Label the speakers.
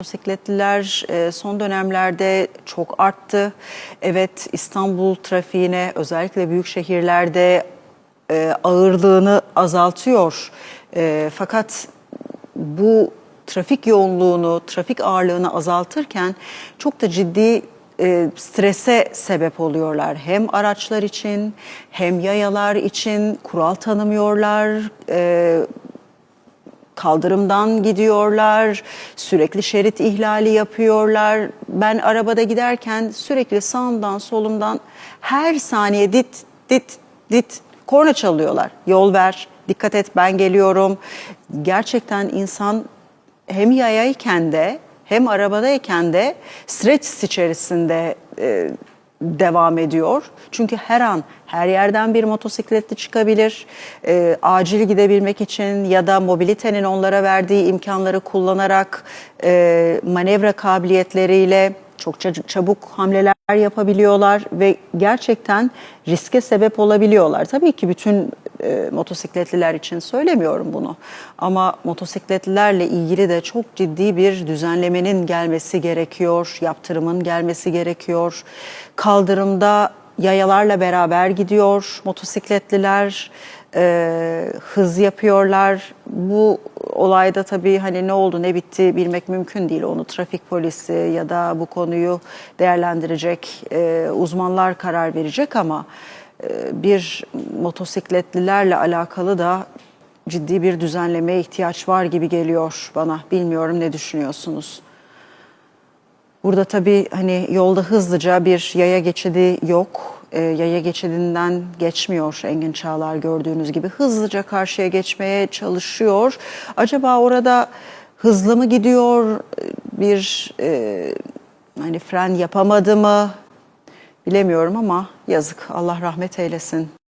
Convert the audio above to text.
Speaker 1: Motosikletliler e, son dönemlerde çok arttı. Evet İstanbul trafiğine özellikle büyük şehirlerde e, ağırlığını azaltıyor. E, Fakat bu trafik yoğunluğunu, trafik ağırlığını azaltırken çok da ciddi strese sebep oluyorlar. Hem araçlar için hem yayalar için kural tanımıyorlar. E, kaldırımdan gidiyorlar, sürekli şerit ihlali yapıyorlar. Ben arabada giderken sürekli sağımdan solumdan her saniye dit dit dit korna çalıyorlar. Yol ver, dikkat et ben geliyorum. Gerçekten insan hem yayayken de hem arabadayken de stres içerisinde e, devam ediyor. Çünkü her an her yerden bir motosikletli çıkabilir. E, acil gidebilmek için ya da mobilitenin onlara verdiği imkanları kullanarak e, manevra kabiliyetleriyle çok çabuk, hamleler yapabiliyorlar ve gerçekten riske sebep olabiliyorlar. Tabii ki bütün e, motosikletliler için söylemiyorum bunu. Ama motosikletlilerle ilgili de çok ciddi bir düzenlemenin gelmesi gerekiyor, yaptırımın gelmesi gerekiyor. Kaldırımda yayalarla beraber gidiyor motosikletliler, e, hız yapıyorlar. Bu olayda tabii hani ne oldu ne bitti bilmek mümkün değil. Onu trafik polisi ya da bu konuyu değerlendirecek e, uzmanlar karar verecek ama bir motosikletlilerle alakalı da ciddi bir düzenlemeye ihtiyaç var gibi geliyor bana. Bilmiyorum ne düşünüyorsunuz? Burada tabii hani yolda hızlıca bir yaya geçidi yok. E, yaya geçidinden geçmiyor Engin Çağlar gördüğünüz gibi. Hızlıca karşıya geçmeye çalışıyor. Acaba orada hızlı mı gidiyor? Bir e, hani fren yapamadı mı? Bilemiyorum ama yazık. Allah rahmet eylesin.